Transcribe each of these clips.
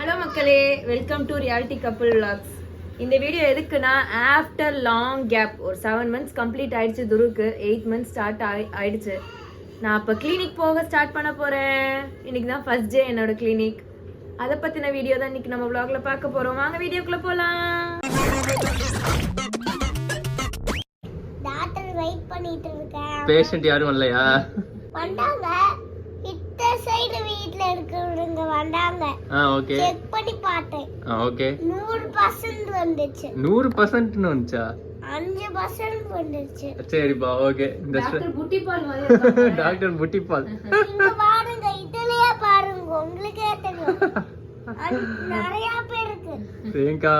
Hello மக்களே welcome to reality couple vlogs. இந்த video எதுக்குன்னா ஆஃப்டர் லாங் கேப் ஒரு செவன் மந்த்ஸ் கம்ப்ளீட் ஆயிடுச்சு துருக்கு எயிட் மந்த்ஸ் ஸ்டார்ட் ஆயி ஆயிடுச்சு. நான் அப்போ கிளினிக் போக ஸ்டார்ட் பண்ண போகிறேன் இன்னைக்கு தான் ஃபர்ஸ்ட் டே என்னோட கிளினிக் அதை பற்றின வீடியோ தான் இன்னைக்கு நம்ம vlogல பார்க்க போகிறோம் வாங்க வீடியோக்குள்ளே போகலாம் டாக்டர் வெயிட் பண்ணிட்டு இருக்கேன். பேஷண்ட் யாரும் இல்லையா வந்தாங்க. இருக்கிறவங்க வந்தாங்க. ஆ ஓகே. செக் பண்ணி பார்த்தேன். ஆ ஓகே. நூறு பர்சன்ட் வந்துச்சு. நூறு பர்சன்ட்னு வந்துச்சா? அஞ்சு பர்சன்ட் வந்துச்சு. சரிப்பா ஓகே. இந்த டாக்டர் புட்டி பால் மாதிரி இருக்காங்க. டாக்டர் புட்டிப்பால் இங்க பாருங்க இதுலயே பாருங்க உங்களுக்கே தெரியும். அ- நிறைய பேருக்கு. பிரியங்கா.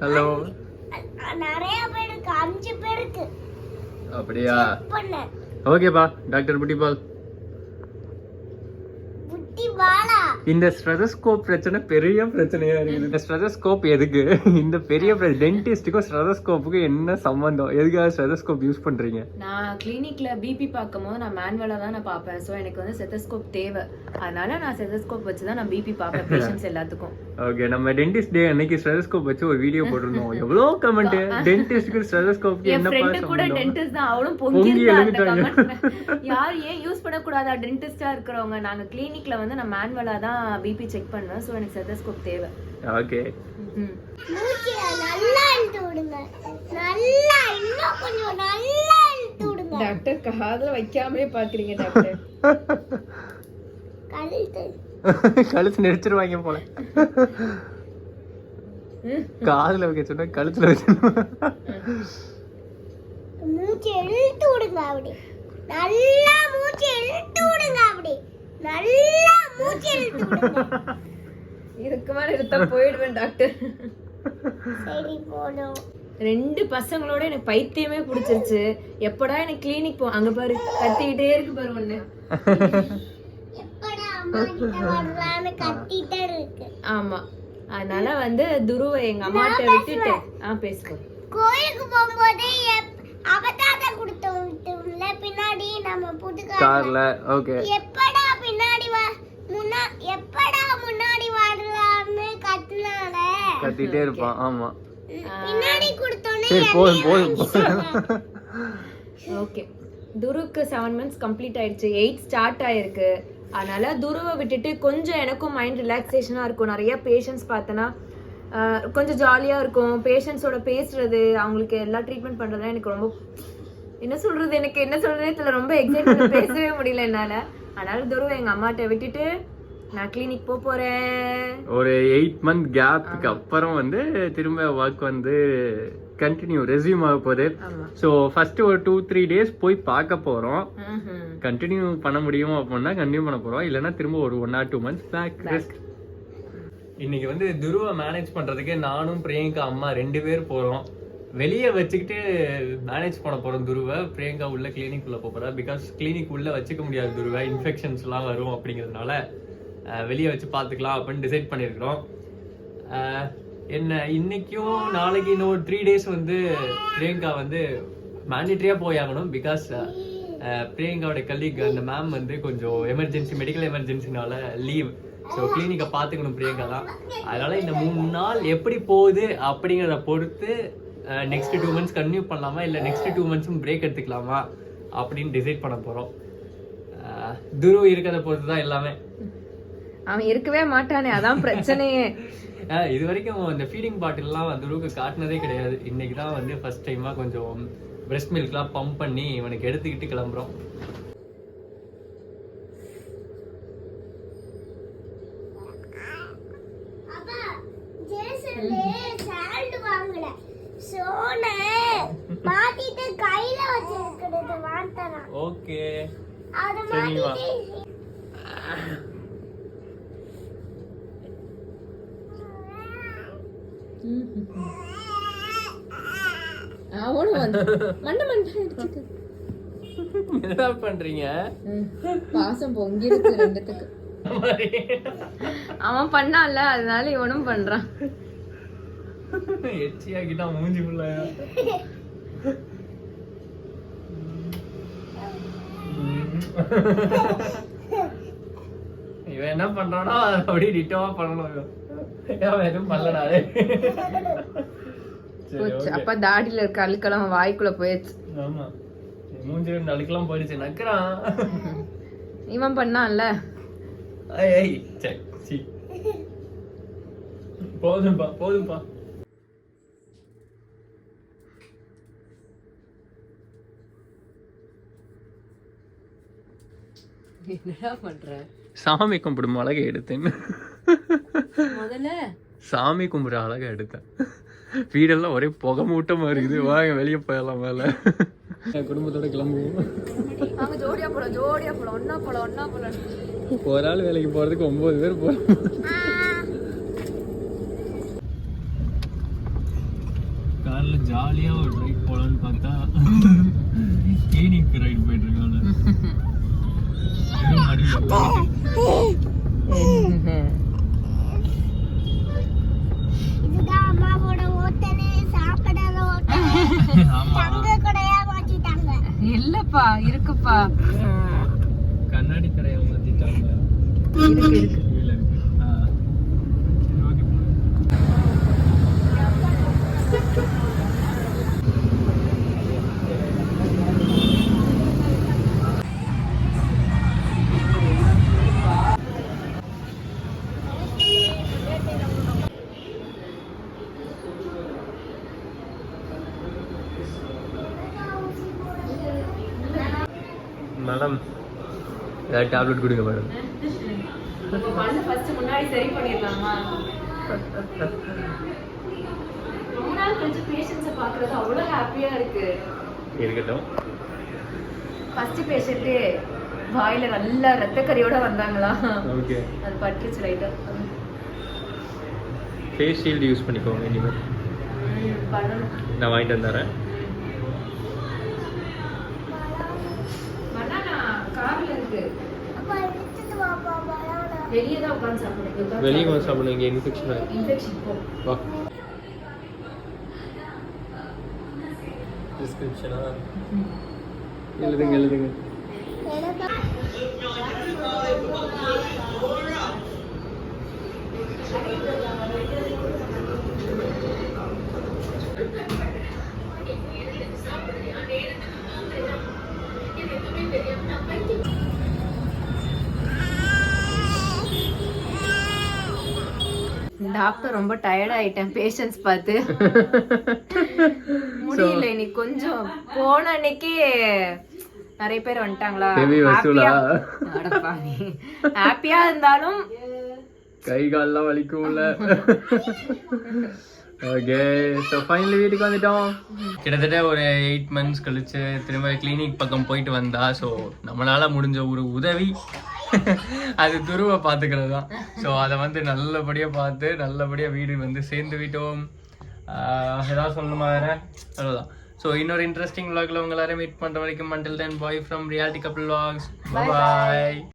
ஹலோ நிறைய பேருக்கு அஞ்சு பேருக்கு. அப்படியா? ஓகேப்பா டாக்டர் புட்டிப்பால் புட்டி பாலா இந்த ஸ்ட்ரெதஸ்கோப் பிரச்சனை பெரிய பிரச்சனையா இருக்குது. இந்த ஸ்ட்ரெதஸ்கோப் எதுக்கு? இந்த பெரிய டென்டிஸ்டுக்கும் ஸ்ட்ரெதஸ்கோப்புக்கும் என்ன சம்பந்தம்? எதுக்காக ஸ்ட்ரெதஸ்கோப் யூஸ் பண்றீங்க? நான் கிளினிக்ல பிபி பார்க்கும்போது நான் மேனுவலாக தான் நான் பார்ப்பேன். ஸோ எனக்கு வந்து செத்தஸ்கோப் தேவை. அதனால நான் செத்தஸ்கோப் வச்சு தான் நான் பிபி பார்ப்பேன் பேஷண்ட்ஸ் எல்லாத்துக்கும். ஓகே நம்ம டென்டிஸ்ட் டே அன்னைக்கு ஸ்ட்ரெதஸ்கோப் வச்சு ஒரு வீடியோ போட்டிருந்தோம் எவ்வளோ கமெண்ட் டென்டிஸ்டுக்கு ஸ்ட்ரெதஸ்கோப்க்கு என் என்னப்பா ஃப்ரெண்டு கூட டென்டிஸ்ட் தான். அவளும் பொங்கி எழுதிட்டாங்க. யார் ஏன் யூஸ் பண்ணக்கூடாதா? டென்டிஸ்டா இருக்கிறவங்க. நாங்க கிளினிக்ல வந்து நான் மேனுவலா தான் பிபி செக் பண்ணுவேன் ஸோ எனக்கு செத்தஸ்கோப் தேவை. ஓகே டாக்டர் காதுல வைக்காமலே பாக்குறீங்க டாக்டர். கழுத்து. கழுத்து நெரிச்சிருவாங்க போல. காதுல வைக்க சொன்னா கழுத்துல வைக்கணும்? மூச்சு இழுத்து விடுங்க அப்படி. நல்லா மூச்சு இழுத்து விடுங்க அப்படி. நல்லா மூச்சு இழுத்து விடுங்க. இதுக்கு மேல எடுத்தா போயிடுவேன் டாக்டர். சரி போதும். ரெண்டு பசங்களோட எனக்கு பைத்தியமே பிடிச்சிருச்சு. எப்படா எனக்கு கிளினிக் போ அங்க பாரு கத்திக்கிட்டே இருக்கு பாரு ஒண்ணு ஆமா. அதனால வந்து துருவ எங்க அம்மாட்ட விட்டுட்டு ஆ பேசுவோம் கோயிலுக்கு போகும்போதே எப்- அவதாரத்தை கொடுத்து விட்டோம்ல பின்னாடி நம்ம புது. கார்ல ஓகே. எப்படா கத்திட்டே இருப்பான் ஆமா. சரி போதும் போதும் ஓகே துருக்கு செவன் மந்த்ஸ் கம்ப்ளீட் ஆயிடுச்சு. எயிட் ஸ்டார்ட் ஆயிருக்கு. அதனால துருவை விட்டுட்டு கொஞ்சம் எனக்கும் மைண்ட் ரிலாக்ஸேஷனாக இருக்கும். நிறைய பேஷண்ட்ஸ் பார்த்தேன்னா கொஞ்சம் ஜாலியாக இருக்கும். பேஷண்ட்ஸோட பேசுறது அவங்களுக்கு எல்லா ட்ரீட்மெண்ட் பண்ணுறதுலாம் எனக்கு ரொம்ப என்ன சொல்றது? எனக்கு என்ன சொல்றதே தெரியல. ரொம்ப எக்ஸைட் பேசவே முடியல என்னால். அதனால துருவை எங்கள் அம்மாட்ட விட்டுட்டு நான் கிளினிக் போக போகிறேன் ஒரு எயிட் மந்த் கேப்புக்கு அப்புறம் வந்து திரும்ப ஒர்க் வந்து கண்டினியூ ரெஸ்யூம் ஆக போகுது. ஸோ ஃபர்ஸ்ட் ஒரு டூ த்ரீ டேஸ் போய் பார்க்க போறோம். கண்டினியூ பண்ண முடியும் அப்படின்னா கண்டினியூ பண்ண போறோம். இல்லைன்னா திரும்ப ஒரு one or two months back rest இன்னைக்கு வந்து துருவ மேனேஜ் பண்றதுக்கு நானும் பிரியங்கா அம்மா ரெண்டு பேர் போறோம். வெளியே வச்சுக்கிட்டு மேனேஜ் பண்ண போறோம் துருவை. பிரியங்கா உள்ள கிளினிக் உள்ள போக போறா. பிகாஸ் கிளினிக் உள்ள வச்சுக்க முடியாது துருவை. இன்ஃபெக்ஷன்ஸ் எல்லாம் வரும் அப்படிங்கிறதுனால வெளியே வச்சு பார்த்துக்கலாம் அப்படின்னு டிசைட் பண்ணியிருக்கிறோம். என்ன இன்றைக்கும் நாளைக்கு இன்னும் ஒரு த்ரீ டேஸ் வந்து பிரியங்கா வந்து மேண்டேட்டரியாக போய் ஆகணும் பிகாஸ் பிரியங்காவோட கலீக் அந்த மேம் வந்து கொஞ்சம் எமர்ஜென்சி மெடிக்கல் எமர்ஜென்சினால லீவ் ஸோ கிளினிக்கை பார்த்துக்கணும் பிரியங்கா தான் அதனால் இந்த மூணு நாள் எப்படி போகுது அப்படிங்கிறத பொறுத்து நெக்ஸ்ட் டூ மந்த்ஸ் கன்டினியூ பண்ணலாமா? இல்லை நெக்ஸ்ட் டூ மந்த்ஸும் பிரேக் எடுத்துக்கலாமா? அப்படின்னு டிசைட் பண்ண போகிறோம் துரு இருக்கிறத பொறுத்து தான் எல்லாமே. அவன் இருக்கவே மாட்டானே அதான் பிரச்சனையே. இது வரைக்கும் இந்த ஃபீடிங் பாட்டில்லாம் துருவுக்கு காட்டினதே கிடையாது. இன்னைக்கு தான் வந்து ஃபர்ஸ்ட் டைமாக கொஞ்சம் பிரெஸ்ட் மில்க்லாம் பம்ப் பண்ணி இவனுக்கு எடுத்துக்கிட்டு கிளம்புறோம். அப்பா என்ன பண்றீங்க? பாசம் பொங்கிடுச்சு ரெண்டுத்துக்கு. அவன் பண்ணான்ல அதனால இவனும் பண்றான். எச்சியாக்கிட்டா மூஞ்சி ஃபுல்ல இவன் என்ன பண்றானோ அதை அப்படியே டிட்டோவா பண்ணணும். போச்சு. ஓகே அப்ப தாடியில இருக்க அழுக்கெல்லாம் வாய்க்குள்ள போயிடுச்சு ஆமா. மூஞ்சி ரெண்டு அழுக்கெல்லாம் போயிடுச்சு நக்குறான். இவன் பண்ணான்ல. ஐய் சரி சி போதும்பா போதும்பா. என்னடா பண்ற? சாமி கும்பிடும் அழகை எடுத்தேன். முதல்ல? சாமி கும்பிட அழகை எடுத்தேன் வீடெல்லாம் ஒரே புகை மூட்டமா இருக்குது வாங்க வெளியே போயிடலாம் மேல குடும்பத்தோட கிளம்புவோம். அவங்க ஜோடியா போலாம் ஜோடியா போலாம். ஒன்னா போலாம் ஒன்னா போலாம். ஒரு ஆள் வேலைக்கு போறதுக்கு ஒன்பது பேர் போறோம். கார்ல ஜாலியா ஒரு ரைட் போலான்னு பார்த்தா கிளினிக் ரைட் போயிட்டு இருக்காங்க. இல்லப்பா இருக்குப்பா. கண்ணாடி கடையை மாத்திட்டாங்க. இருக்கு இருக்கு. மேடம் ஏதாவது டேப்லெட் கொடுங்க மேடம். இருக்கட்டும். ஃபர்ஸ்ட் பேஷண்ட்டு வாயில நல்லா ரத்தக்கறியோட வந்தாங்களா? ஓகே. அது பட்டுச்சு லைட்டா ஃபேஸ் ஷீல்டு யூஸ் பண்ணிக்கோங்க இனிமேல். நான் வாங்கிட்டு வந்துடுறேன் பனானா கார்ல இருக்கு அப்பா எடுத்துட்டு வாப்பா பனானா வெளியே தான் உட்காந்து சாப்பிடுங்க வெளியே வந்து சாப்பிடணும். இங்கே இன்ஃபெக்ஷன் ஆகிடும் இன்ஃபெக்ஷன் போ. வா. டிஸ்கிரிப்ஷனா எழுதுங்க எழுதுங்க. எனக்கு டாக்டர் ரொம்ப டயர்ட் ஆயிட்டேன். பேஷண்ட்ஸ் பார்த்து. முடியல இன்னைக்கு கொஞ்சம். போன அன்னைக்கு நிறைய பேர் வந்துட்டாங்களா? ஹாப்பியா இருந்தாலும் கை கால்லாம் வலிக்கும்ல. ஓகே ஸோ ஃபைனலி வீட்டுக்கு வந்துட்டோம். கிட்டத்தட்ட ஒரு எயிட் மந்த்ஸ் கழிச்சு திரும்ப கிளினிக் பக்கம் போயிட்டு வந்தா ஸோ நம்மளால முடிஞ்ச ஒரு உதவி அது துருவை பார்த்துக்கிறது தான் ஸோ அதை வந்து நல்லபடியாக பார்த்து நல்லபடியாக வீடு வந்து சேர்ந்து விட்டோம். ஏதாவது சொல்லணுமா வேற? அவ்வளோதான் ஸோ இன்னொரு இன்ட்ரெஸ்டிங் vlogல உங்க எல்லாரும் மீட் பண்ணுற வரைக்கும் மண்டில் then bye from reality couple bye. Bye